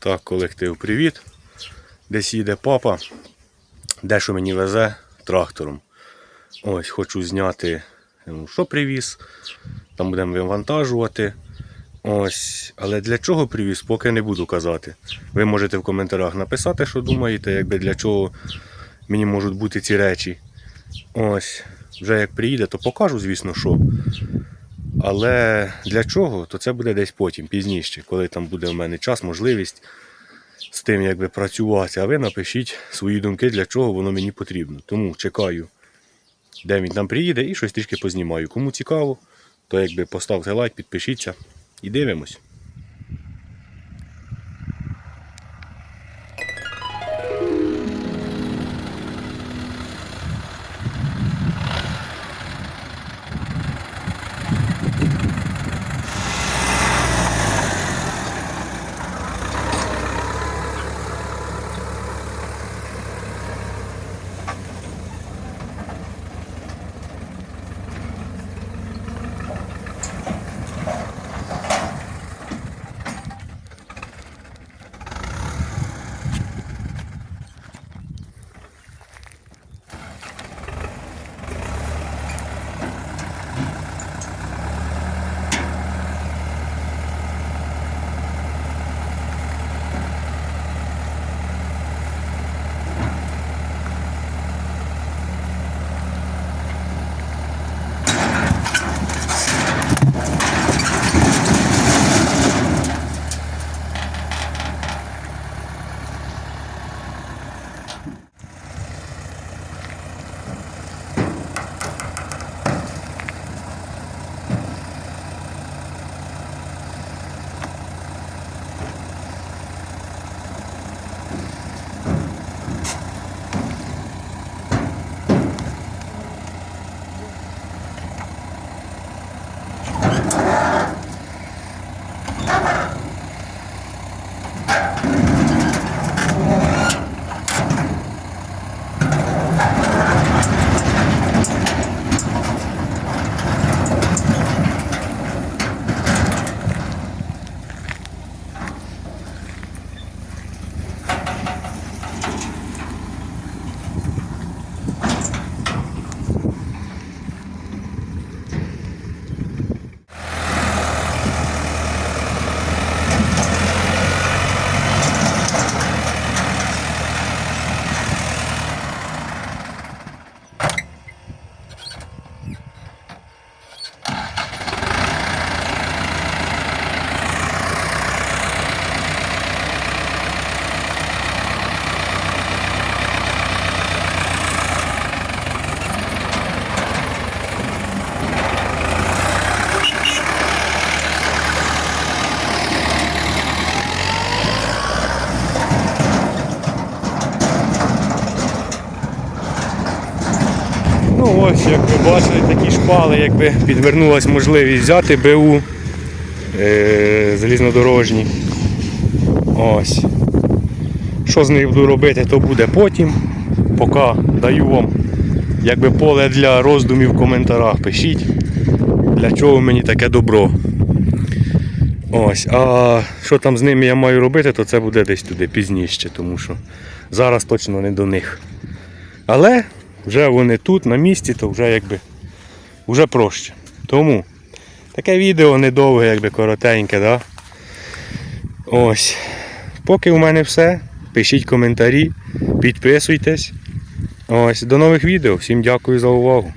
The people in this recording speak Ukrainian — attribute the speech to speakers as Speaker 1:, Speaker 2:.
Speaker 1: Так, колектив, привіт. Десь їде папа, дещо мені везе трактором. Ось хочу зняти, що привіз. Там будемо вивантажувати. Ось, але для чого привіз, поки не буду казати. Ви можете в коментарях написати, що думаєте, якби для чого мені можуть бути ці речі. Ось, вже як приїде, то покажу, звісно, що. Але для чого, то це буде десь потім, пізніше, коли там буде в мене час, можливість з тим якби працювати. А ви напишіть свої думки, для чого воно мені потрібно. Тому чекаю, де він там приїде і щось трішки познімаю. Кому цікаво, то якби поставте лайк, підпишіться і дивимось. Ось, як ви бачили, такі шпали, якби підвернулася можливість взяти БУ е, залізнодорожні. Ось. Що з нею буду робити, то буде потім. Поки даю вам якби поле для роздумів в коментарях. Пишіть, для чого мені таке добро. Ось, а що там з ними я маю робити, то це буде десь туди пізніше, тому що зараз точно не до них. Але вже вони тут, на місці, то вже якби вже проще. Тому таке відео недовге, якби коротеньке, да? Ось. Поки у мене все. Пишіть коментарі, підписуйтесь. Ось, до нових відео. Всім дякую за увагу.